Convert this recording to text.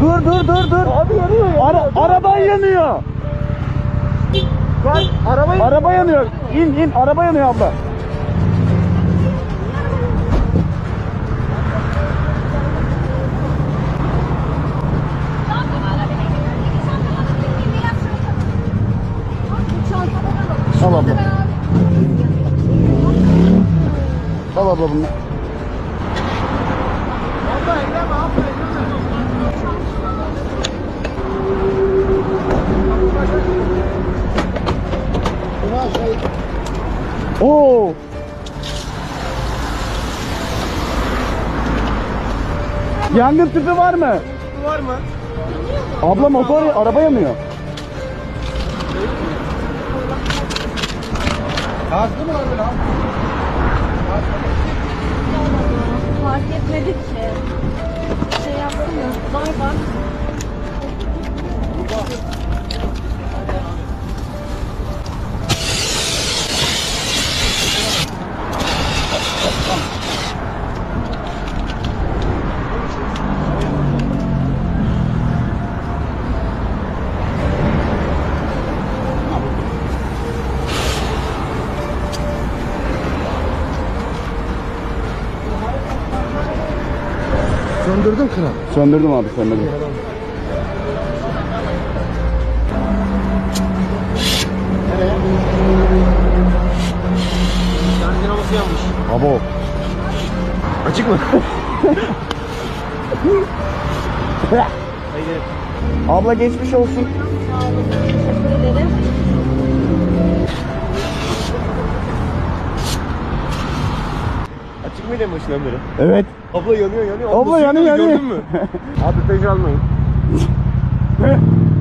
Dur dur dur dur. Abi yanıyor ya. Ara, araba yanıyor. Bak arabayı Araba yanıyor. İn in araba yanıyor abla. Al abla. Al abla bunu. Abla eyleme abla eyleme. Oo. Yangın tüpü var mı? var mı? Abla motor araba yanıyor. Kazdı mı abi lan? Fark etmedik ki. Şey yaptım ya. Vay bak. Söndürdün kral. Söndürdüm abi söndürdüm. Şarj dinamosu yanmış. Abo. Açık mı? Abla geçmiş olsun. çekmeyle mi ışınlanırım? Evet. Abla yanıyor yanıyor. Abla, yanıyor yanıyor. Gördün mü? Abi pej almayın.